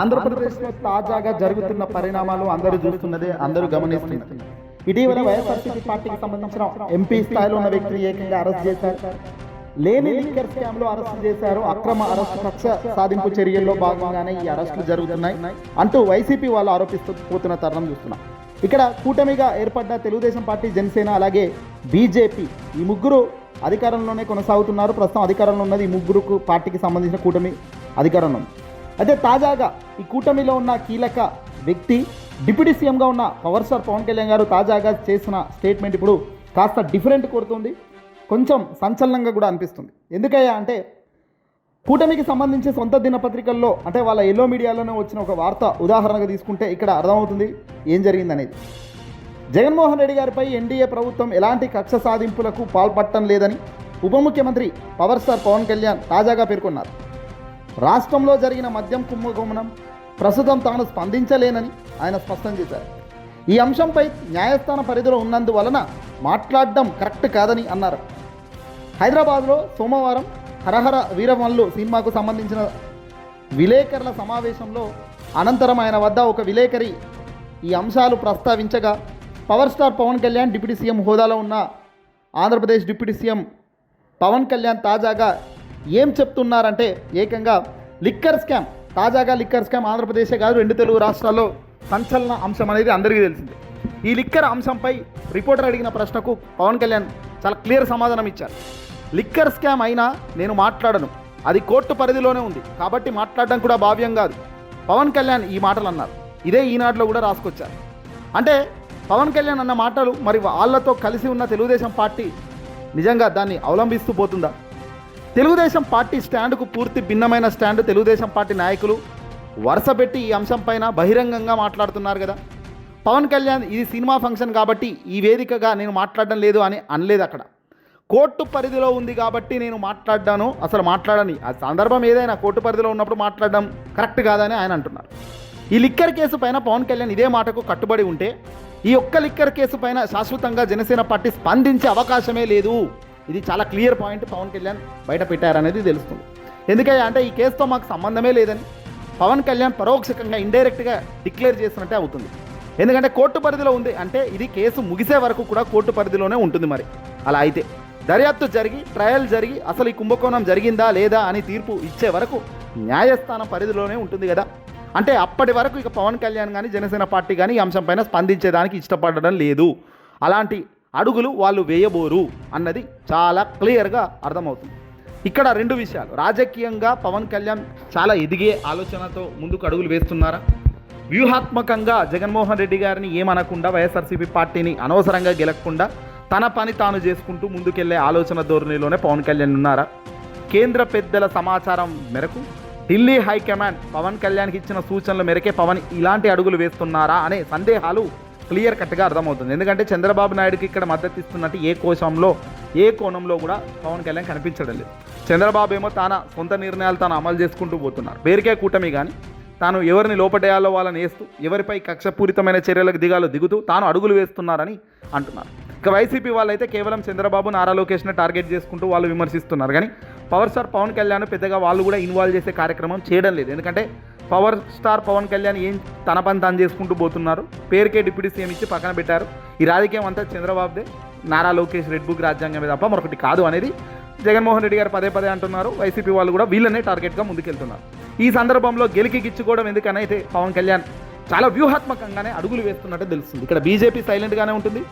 ఆంధ్రప్రదేశ్లో తాజాగా జరుగుతున్న పరిణామాలు అందరూ చూస్తున్నదే అందరూ గమనిస్తున్నారు ఇటీవల వైఎస్ఆర్సీపీ పార్టీకి సంబంధించిన ఎంపీ స్థాయిలో ఉన్న వ్యక్తిని ఏకంగా అరెస్ట్ చేశారు. లేని లిక్కర్ స్కామ్లో అరెస్ట్ చేశారు. అక్రమ అరెస్ట్ కక్ష సాధింపు చర్యల్లో భాగంగానే ఈ అరెస్టులు జరుగుతున్నాయి అంటూ వైసీపీ వాళ్ళు ఆరోపిస్తూ పోతున్న తరుణం చూస్తున్నాం. ఇక్కడ కూటమిగా ఏర్పడ్డ తెలుగుదేశం పార్టీ జనసేన అలాగే బీజేపీ ఈ ముగ్గురు అధికారంలోనే కొనసాగుతున్నారు. ప్రస్తుతం అధికారంలో ఉన్నది ఈ ముగ్గురుకు పార్టీకి సంబంధించిన కూటమి అధికారంలో ఉంది. అదే తాజాగా ఈ కూటమిలో ఉన్న కీలక వ్యక్తి డిప్యూటీ సీఎంగా ఉన్న పవర్ స్టార్ పవన్ కళ్యాణ్ గారు తాజాగా చేసిన స్టేట్మెంట్ ఇప్పుడు కాస్త డిఫరెంట్ కొడుతుంది. కొంచెం సంచలనంగా కూడా అనిపిస్తుంది. ఎందుకయ్యా అంటే కూటమికి సంబంధించి సొంత దినపత్రికల్లో అంటే వాళ్ళ ఎల్లో మీడియాలోనే వచ్చిన ఒక వార్త ఉదాహరణగా తీసుకుంటే ఇక్కడ అర్థమవుతుంది ఏం జరిగిందనేది. జగన్మోహన్ రెడ్డి గారిపై ఎన్డీఏ ప్రభుత్వం ఎలాంటి కక్ష సాధింపులకు పాల్పట్టం లేదని ఉప ముఖ్యమంత్రి పవర్ స్టార్ పవన్ కళ్యాణ్ తాజాగా పేర్కొన్నారు. రాష్ట్రంలో జరిగిన మద్యం కుంభకోణం ప్రస్తుతం తాను స్పందించలేనని ఆయన స్పష్టం చేశారు. ఈ అంశంపై న్యాయస్థాన పరిధిలో ఉన్నందువలన మాట్లాడడం కరెక్ట్ కాదని అన్నారు. హైదరాబాద్లో సోమవారం హరహర వీరమల్లు సినిమాకు సంబంధించిన విలేకరుల సమావేశంలో అనంతరం ఆయన వద్ద ఒక విలేకరి ఈ అంశాలు ప్రస్తావించగా power star Pawan Kalyan deputy CM హోదాలో ఉన్న ఆంధ్రప్రదేశ్ డిప్యూటీ సీఎం పవన్ కళ్యాణ్ తాజాగా ఏం చెప్తున్నారంటే ఏకంగా లిక్కర్ స్కామ్ తాజాగా లిక్కర్ స్కామ్ ఆంధ్రప్రదేశే కాదు రెండు తెలుగు రాష్ట్రాల్లో సంచలన అంశం అనేది అందరికీ తెలిసిందే. ఈ లిక్కర్ అంశంపై రిపోర్టర్ అడిగిన ప్రశ్నకు పవన్ కళ్యాణ్ చాలా క్లియర్ సమాధానం ఇచ్చారు. లిక్కర్ స్కామ్ అయినా నేను మాట్లాడను. అది కోర్టు పరిధిలోనే ఉంది. కాబట్టి మాట్లాడడం కూడా భావ్యం కాదు. పవన్ కళ్యాణ్ ఈ మాటలు అన్నారు. ఇదే ఈనాటిలో కూడా రాసుకొచ్చారు. అంటే పవన్ కళ్యాణ్ అన్న మాటలు మరి వాళ్ళతో కలిసి ఉన్న తెలుగుదేశం పార్టీ నిజంగా దాన్ని అవలంబిస్తూ పోతుందా? తెలుగుదేశం పార్టీ స్టాండ్కు పూర్తి భిన్నమైన స్టాండ్ తెలుగుదేశం పార్టీ నాయకులు వరుసపెట్టి ఈ అంశంపైన బహిరంగంగా మాట్లాడుతున్నారు కదా. పవన్ కళ్యాణ్ ఇది సినిమా ఫంక్షన్ కాబట్టి ఈ వేదికగా నేను మాట్లాడడం లేదు అని అనలేదు అక్కడ. కోర్టు పరిధిలో ఉంది కాబట్టి నేను మాట్లాడ్డాను అసలు మాట్లాడని. ఆ సందర్భం ఏదైనా కోర్టు పరిధిలో ఉన్నప్పుడు మాట్లాడడం కరెక్ట్ కాదని ఆయన అంటున్నారు. ఈ లిక్కర్ కేసు పైన పవన్ కళ్యాణ్ ఇదే మాటకు కట్టుబడి ఉంటే ఈ ఒక్క లిక్కర్ కేసు పైన శాశ్వతంగా జనసేన పార్టీ స్పందించే అవకాశమే లేదు. ఇది చాలా క్లియర్ పాయింట్ పవన్ కళ్యాణ్ బయట పెట్టారనేది తెలుస్తుంది. ఎందుకంటే అంటే ఈ కేసుతో మాకు సంబంధమే లేదని పవన్ కళ్యాణ్ పరోక్షకంగా ఇండైరెక్ట్గా డిక్లేర్ చేసినట్టే అవుతుంది. ఎందుకంటే కోర్టు పరిధిలో ఉంది అంటే ఇది కేసు ముగిసే వరకు కూడా కోర్టు పరిధిలోనే ఉంటుంది మరి. అలా అయితే దర్యాప్తు జరిగి ట్రయల్ జరిగి అసలు ఈ కుంభకోణం జరిగిందా లేదా అని తీర్పు ఇచ్చే వరకు న్యాయస్థానం పరిధిలోనే ఉంటుంది కదా. అంటే అప్పటి వరకు ఇక పవన్ కళ్యాణ్ కానీ జనసేన పార్టీ కానీ ఈ అంశంపైన స్పందించేదానికి ఇష్టపడడం లేదు. అలాంటి అడుగులు వాళ్ళు వేయబోరు అన్నది చాలా క్లియర్గా అర్థమవుతుంది. ఇక్కడ రెండు విషయాలు. రాజకీయంగా పవన్ కళ్యాణ్ చాలా ఎదిగే ఆలోచనతో ముందుకు అడుగులు వేస్తున్నారా? వ్యూహాత్మకంగా జగన్మోహన్ రెడ్డి గారిని ఏమనకుండా వైఎస్ఆర్సీపీ పార్టీని అనవసరంగా గెలకకుండా తన పని తాను చేసుకుంటూ ముందుకెళ్ళే ఆలోచన ధోరణిలోనే పవన్ కళ్యాణ్ ఉన్నారా? కేంద్ర పెద్దల సమాచారం మేరకు ఢిల్లీ హైకమాండ్ పవన్ కళ్యాణ్కి ఇచ్చిన సూచనల మేరకే పవన్ ఇలాంటి అడుగులు వేస్తున్నారా అనే సందేహాలు క్లియర్ కట్గా అర్థమవుతుంది. ఎందుకంటే చంద్రబాబు నాయుడుకి ఇక్కడ మద్దతు ఇస్తున్నట్టు ఏ కోశంలో ఏ కోణంలో కూడా పవన్ కళ్యాణ్ కనిపించడం లేదు. చంద్రబాబు ఏమో తన సొంత నిర్ణయాలు తాను అమలు చేసుకుంటూ పోతున్నారు. పేరుకే కూటమి కానీ తాను ఎవరిని లోపటేయాలో వాళ్ళని వేస్తూ ఎవరిపై కక్షపూరితమైన చర్యలకు దిగాలో దిగుతూ తాను అడుగులు వేస్తున్నారని అంటున్నారు. ఇక వైసీపీ వాళ్ళైతే కేవలం చంద్రబాబు నారా లోకేష్ని టార్గెట్ చేసుకుంటూ వాళ్ళు విమర్శిస్తున్నారు. కానీ పవర్ స్టార్ పవన్ కళ్యాణ్ పెద్దగా వాళ్ళు కూడా ఇన్వాల్వ్ చేసే కార్యక్రమం చేయడం లేదు. ఎందుకంటే పవర్ స్టార్ పవన్ కళ్యాణ్ ఏం తన పని తాను చేసుకుంటూ పోతున్నారు? పేరుకే డిప్యూటీ సీఎం ఇచ్చి పక్కన పెట్టారు. ఈ రాజకీయం అంతా చంద్రబాబుదే. నారా లోకేష్ రెడ్ బుక్ రాజ్యాంగమే తప్ప మరొకటి కాదు అనేది జగన్మోహన్ రెడ్డి గారు పదే పదే అంటున్నారు. వైసీపీ వాళ్ళు కూడా వీళ్ళనే టార్గెట్గా ముందుకెళ్తున్నారు. ఈ సందర్భంలో గెలికి గిచ్చుకోవడం ఎందుకని అయితే పవన్ కళ్యాణ్ చాలా వ్యూహాత్మకంగానే అడుగులు వేస్తున్నట్టు తెలుస్తుంది. ఇక్కడ బీజేపీ సైలెంట్గానే ఉంటుంది.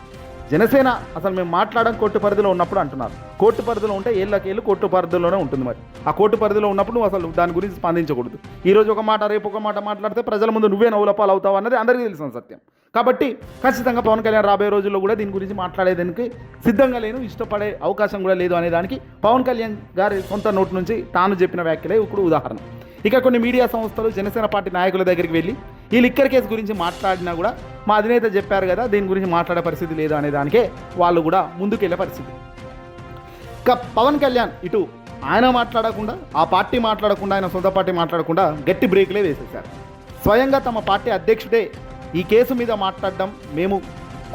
జనసేన అసలు మేము మాట్లాడడం కోర్టు పరిధిలో ఉన్నప్పుడు అంటున్నారు. కోర్టు పరిధిలో ఉంటే ఏళ్ళకేళ్ళు కోర్టు పరిధిలోనే ఉంటుంది మరి. ఆ కోర్టు పరిధిలో ఉన్నప్పుడు నువ్వు అసలు దాని గురించి స్పందించకూడదు. ఈ రోజు ఒక మాట రేపు ఒక మాట మాట్లాడితే ప్రజల ముందు నువ్వే నవ్వులపాలు అవుతావు అన్నది అందరికీ తెలిసిన సత్యం. కాబట్టి ఖచ్చితంగా పవన్ కళ్యాణ్ రాబోయే రోజుల్లో కూడా దీని గురించి మాట్లాడేదానికి సిద్ధంగా లేను ఇష్టపడే అవకాశం కూడా లేదు అనేదానికి పవన్ కళ్యాణ్ గారి సొంత నోటి నుంచి తాను చెప్పిన వ్యాఖ్యలే ఇప్పుడు ఉదాహరణ. ఇక కొన్ని మీడియా సంస్థలు జనసేన పార్టీ నాయకుల దగ్గరికి వెళ్ళి ఈ లిక్కర్ కేసు గురించి మాట్లాడినా కూడా మా అధినేత చెప్పారు కదా దీని గురించి మాట్లాడే పరిస్థితి లేదు అనే దానికే వాళ్ళు కూడా ముందుకెళ్ళే పరిస్థితి. ఇక పవన్ కళ్యాణ్ ఇటు ఆయన మాట్లాడకుండా ఆ పార్టీ మాట్లాడకుండా ఆయన సొంత పార్టీ మాట్లాడకుండా గట్టి బ్రేక్లే వేసేశారు. స్వయంగా తమ పార్టీ అధ్యక్షుడే ఈ కేసు మీద మాట్లాడడం మేము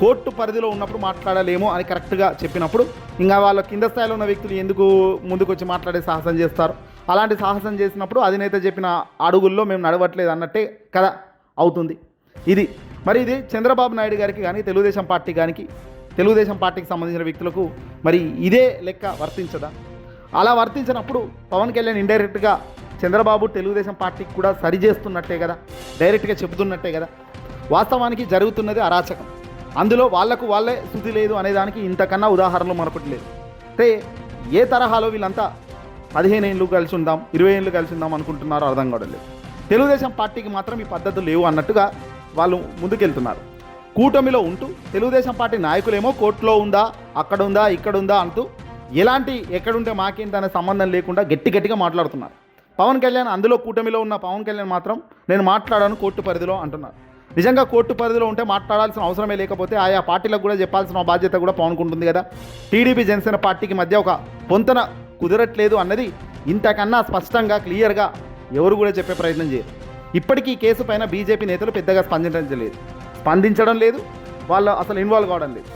కోర్టు పరిధిలో ఉన్నప్పుడు మాట్లాడలేము అని కరెక్ట్గా చెప్పినప్పుడు ఇంకా వాళ్ళ కింద స్థాయిలో ఉన్న వ్యక్తులు ఎందుకు ముందుకు వచ్చి మాట్లాడే సాహసం చేస్తారు? అలాంటి సాహసం చేసినప్పుడు అధినేత చెప్పిన అడుగుల్లో మేము నడవట్లేదు అన్నట్టే కదా అవుతుంది. ఇది మరి ఇది చంద్రబాబు నాయుడు గారికి కానీ తెలుగుదేశం పార్టీ గానికి తెలుగుదేశం పార్టీకి సంబంధించిన వ్యక్తులకు మరి ఇదే లెక్క వర్తించదా? అలా వర్తించినప్పుడు పవన్ కళ్యాణ్ ఇండైరెక్ట్గా చంద్రబాబు తెలుగుదేశం పార్టీకి కూడా సరి చేస్తున్నట్టే కదా? డైరెక్ట్గా చెబుతున్నట్టే కదా? వాస్తవానికి జరుగుతున్నది అరాచకం. అందులో వాళ్ళకు వాళ్ళే శుద్ధి లేదు అనేదానికి ఇంతకన్నా ఉదాహరణలు మరొకటి లేదు అంటే ఏ తరహాలో వీళ్ళంతా పదిహేను ఏళ్ళు కలిసి ఉందాం ఇరవై ఏళ్ళు కలిసి ఉందాం అనుకుంటున్నారో అర్థం కావడం లేదు తెలుగుదేశం పార్టీకి మాత్రం ఈ పద్ధతులు లేవు అన్నట్టుగా వాళ్ళు ముందుకెళ్తున్నారు. కూటమిలో ఉంటూ తెలుగుదేశం పార్టీ నాయకులేమో కోర్టులో ఉందా అక్కడ ఉందా ఇక్కడ ఉందా అంటూ ఎలాంటి ఎక్కడుంటే మాకేంటనే సంబంధం లేకుండా గట్టి గట్టిగా మాట్లాడుతున్నారు. పవన్ కళ్యాణ్ అందులో కూటమిలో ఉన్న పవన్ కళ్యాణ్ మాత్రం నేను మాట్లాడాను కోర్టు పరిధిలో అంటున్నారు. నిజంగా కోర్టు పరిధిలో ఉంటే మాట్లాడాల్సిన అవసరమే లేకపోతే ఆయా పార్టీలకు కూడా చెప్పాల్సిన బాధ్యత కూడా పవన్కు ఉంటుంది కదా. టీడీపీ జనసేన పార్టీకి మధ్య ఒక పొంతన కుదరట్లేదు అన్నది ఇంతకన్నా స్పష్టంగా క్లియర్గా ఎవరు కూడా చెప్పే ప్రయత్నం చేయరు. ఇప్పటికీ ఈ కేసు పైన బీజేపీ నేతలు పెద్దగా స్పందించడం లేదు. స్పందించడం లేదు. వాళ్ళు అసలు ఇన్వాల్వ్ కావడం లేదు.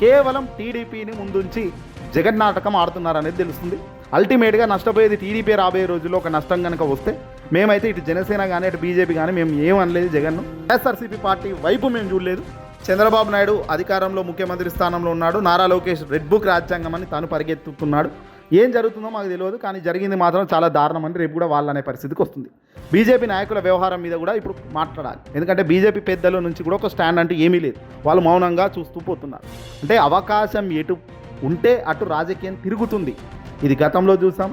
కేవలం టీడీపీని ముందుంచి జగన్ నాటకం ఆడుతున్నారనేది తెలుస్తుంది. అల్టిమేట్గా నష్టపోయేది టీడీపీ రాబోయే రోజుల్లో ఒక నష్టం కనుక వస్తే మేమైతే ఇటు జనసేన కానీ అటు బీజేపీ కానీ మేము ఏం అనలేదు జగన్ను. వైఎస్ఆర్సీపీ పార్టీ వైపు మేము చూడలేదు. చంద్రబాబు నాయుడు అధికారంలో ముఖ్యమంత్రి స్థానంలో ఉన్నాడు. నారా లోకేష్ రెడ్ బుక్ రాజ్యాంగం అని తాను పరిగెత్తుతున్నాడు ఏం జరుగుతుందో మాకు తెలియదు కానీ జరిగింది మాత్రం చాలా దారుణం అని రేపు కూడా వాళ్ళనే అనే పరిస్థితికి వస్తుంది. బీజేపీ నాయకుల వ్యవహారం మీద కూడా ఇప్పుడు మాట్లాడాలి. ఎందుకంటే బీజేపీ పెద్దల నుంచి కూడా ఒక స్టాండ్ అంటే ఏమీ లేదు. వాళ్ళు మౌనంగా చూస్తూ పోతున్నారు. అంటే అవకాశం ఎటు ఉంటే అటు రాజకీయం తిరుగుతుంది. ఇది గతంలో చూసాం.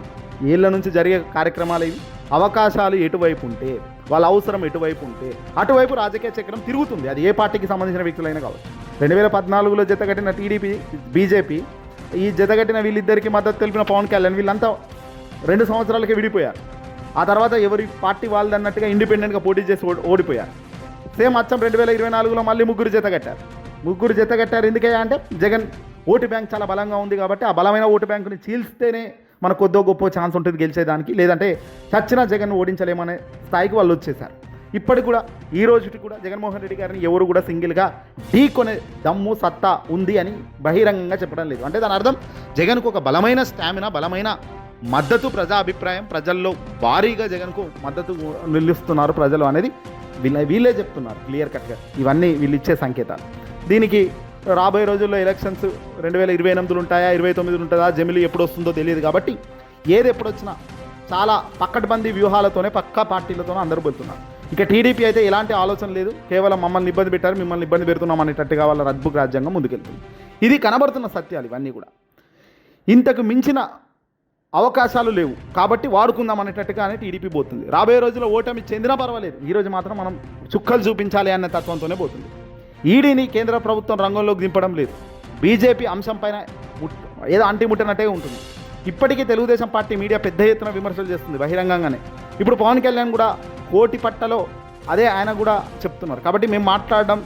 ఏళ్ళ నుంచి జరిగే కార్యక్రమాలు ఇవి. అవకాశాలు ఎటువైపు ఉంటే వాళ్ళ అవసరం ఎటువైపు ఉంటే అటువైపు రాజకీయ చక్రం తిరుగుతుంది. అది ఏ పార్టీకి సంబంధించిన వ్యక్తులైనా కావచ్చు. రెండు వేల పద్నాలుగులో జతగట్టిన టీడీపీ బీజేపీ ఈ జతగట్టిన వీళ్ళిద్దరికి మద్దతు తెలిపిన పవన్ కళ్యాణ్ వీళ్ళంతా రెండు సంవత్సరాలకే విడిపోయారు. ఆ తర్వాత ఎవరి పార్టీ వాళ్ళది అన్నట్టుగా ఇండిపెండెంట్గా పోటీ చేసి ఓడిపోయారు. సేమ్ అచ్చం రెండు వేల ఇరవై నాలుగులో మళ్ళీ ముగ్గురు జత కట్టారు. ముగ్గురు జత కట్టారు ఎందుకయ్యా అంటే జగన్ ఓటు బ్యాంక్ చాలా బలంగా ఉంది కాబట్టి ఆ బలమైన ఓటు బ్యాంకుని చీల్స్తేనే మనకు కొద్దో గొప్ప ఛాన్స్ ఉంటుంది గెలిచేదానికి. లేదంటే చచ్చిన జగన్ ఓడించలేమనే స్థాయికి వాళ్ళు వచ్చేసారు ఇప్పటికి కూడా ఈ రోజుకి కూడా జగన్మోహన్ రెడ్డి గారిని ఎవరు కూడా సింగిల్గా ఢీ కొనే దమ్ము సత్తా ఉంది అని బహిరంగంగా చెప్పడం లేదు. అంటే దాని అర్థం జగన్కు ఒక బలమైన స్టామినా బలమైన మద్దతు ప్రజా అభిప్రాయం ప్రజల్లో భారీగా జగన్కు మద్దతు నిలుస్తున్నారు ప్రజలు అనేది వీళ్ళ వీళ్ళే చెప్తున్నారు క్లియర్ కట్గా. ఇవన్నీ వీళ్ళు ఇచ్చే సంకేతాలు. దీనికి రాబోయే రోజుల్లో ఎలక్షన్స్ రెండు వేల ఇరవై ఎనిమిదిలు ఉంటాయా ఇరవై తొమ్మిదిలు ఉంటుందా జమిలీ ఎప్పుడు వస్తుందో తెలియదు కాబట్టి ఏది ఎప్పుడు వచ్చినా చాలా పక్కటబందీ వ్యూహాలతోనే పక్కా పార్టీలతోనే అందరూ పోతున్నారు. ఇక టీడీపీ అయితే ఎలాంటి ఆలోచన లేదు. కేవలం మమ్మల్ని ఇబ్బంది పెట్టారు మిమ్మల్ని ఇబ్బంది పెడుతున్నాం అనేటట్టుగా వాళ్ళ రద్బుక్ రాజ్యాంగం ముందుకెళ్తుంది. ఇది కనబడుతున్న సత్యాలు ఇవన్నీ కూడా. ఇంతకు మించిన అవకాశాలు లేవు. కాబట్టి వాడుకుందాం అనేటట్టుగానే టీడీపీ పోతుంది. రాబోయే రోజుల్లో ఓటమి చెందినా పర్వాలేదు. ఈరోజు మాత్రం మనం చుక్కలు చూపించాలి అనే తత్వంతోనే పోతుంది. ఈడీని కేంద్ర ప్రభుత్వం రంగంలోకి దింపడం లేదు. బీజేపీ అంశం పైన ఏదో ఏదో అంటిముట్టనట్టే ఉంటుంది. ఇప్పటికీ తెలుగుదేశం పార్టీ మీడియా పెద్ద ఎత్తున విమర్శలు చేస్తుంది బహిరంగంగానే. ఇప్పుడు పవన్ కళ్యాణ్ కూడా కోటి పట్టలో అదే ఆయన కూడా చెప్తున్నారు. కాబట్టి మేము మాట్లాడడం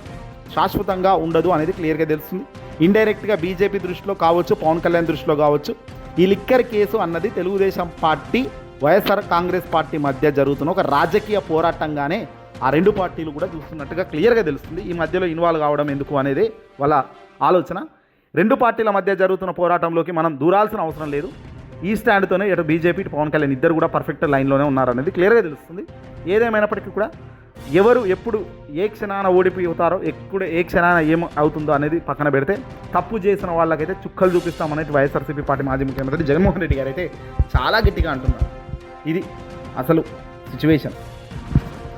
శాశ్వతంగా ఉండదు అనేది క్లియర్గా తెలుస్తుంది. ఇండైరెక్ట్గా బీజేపీ దృష్టిలో కావచ్చు పవన్ కళ్యాణ్ దృష్టిలో కావచ్చు ఈ లిక్కర్ కేసు అన్నది Telugu Desam party YSR Congress party మధ్య జరుగుతున్న ఒక రాజకీయ పోరాటంగానే ఆ రెండు పార్టీలు కూడా చూస్తున్నట్టుగా క్లియర్గా తెలుస్తుంది. ఈ మధ్యలో ఇన్వాల్వ్ కావడం ఎందుకు అనేది వాళ్ళ ఆలోచన. రెండు పార్టీల మధ్య జరుగుతున్న పోరాటంలోకి మనం దూరాల్సిన అవసరం లేదు. ఈ స్టాండ్తోనే ఇటు బీజేపీ ఇటు పవన్ కళ్యాణ్ ఇద్దరు కూడా పర్ఫెక్ట్ లైన్లోనే ఉన్నారనేది క్లియర్గా తెలుస్తుంది. ఏదేమైనప్పటికీ కూడా ఎవరు ఎప్పుడు ఏ క్షణాన ఓడిపోతారో ఎప్పుడు ఏ క్షణాన ఏం అవుతుందో అనేది పక్కన పెడితే తప్పు చేసిన వాళ్ళకైతే చుక్కలు చూపిస్తామనేది వైఎస్ఆర్సీపీ పార్టీ మాజీ ముఖ్యమంత్రి జగన్మోహన్ రెడ్డి గారు అయితే చాలా గట్టిగా అంటున్నారు. ఇది అసలు సిచ్యువేషన్